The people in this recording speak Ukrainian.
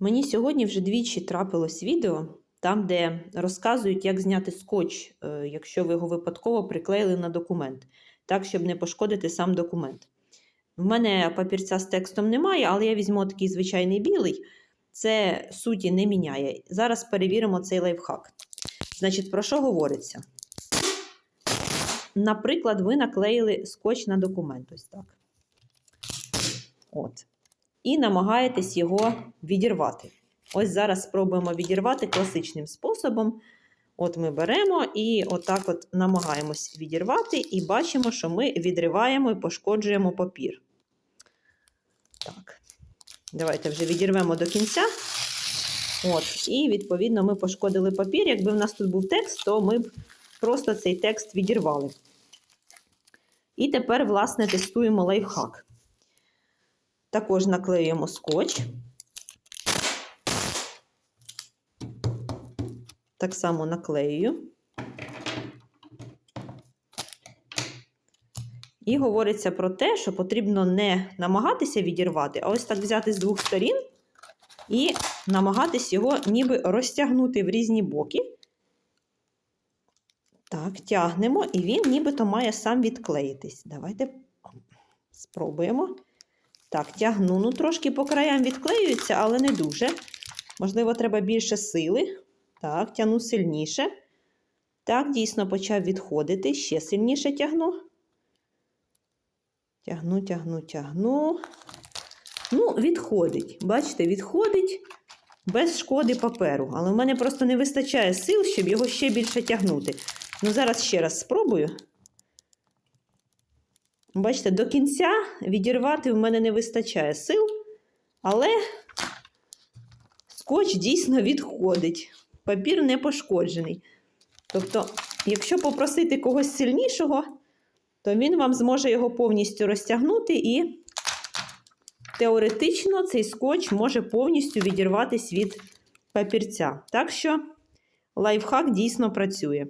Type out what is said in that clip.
Мені сьогодні вже двічі трапилось відео, там, де розказують, як зняти скотч, е, якщо ви його випадково приклеїли на документ, так, щоб не пошкодити сам документ. В мене папірця з текстом немає, але я візьму такий звичайний білий. Це суті не міняє. Зараз перевіримо цей лайфхак. Значить, про що говориться? Наприклад, ви наклеїли скотч на документ. Ось так. От і намагаєтесь його відірвати. Ось зараз спробуємо відірвати класичним способом. От ми беремо і отак от намагаємось відірвати, і бачимо, що ми відриваємо і пошкоджуємо папір. Так, давайте вже відірвемо до кінця. От, І, відповідно, ми пошкодили папір. Якби в нас тут був текст, то ми б просто цей текст відірвали. І тепер, власне, тестуємо лайфхак. Також наклеюємо скотч. Так само наклеюю. І говориться про те, що потрібно не намагатися відірвати, а ось так взяти з двох сторін і намагатись його ніби розтягнути в різні боки. Так, тягнемо, і він нібито має сам відклеїтись. Давайте спробуємо. Так, тягну, ну трошки по краям відклеюється, але не дуже. Можливо, треба більше сили. Так, тягну сильніше. Так, дійсно почав відходити. Ще сильніше тягну. Тягну, тягну, тягну. Ну, відходить. Бачите, відходить без шкоди паперу. Але в мене просто не вистачає сил, щоб його ще більше тягнути. Ну, зараз ще раз спробую. Бачите, до кінця відірвати в мене не вистачає сил, але скотч дійсно відходить. Папір не пошкоджений. Тобто, якщо попросити когось сильнішого, то він вам зможе його повністю розтягнути, і теоретично цей скотч може повністю відірватися від папірця. Так що лайфхак дійсно працює.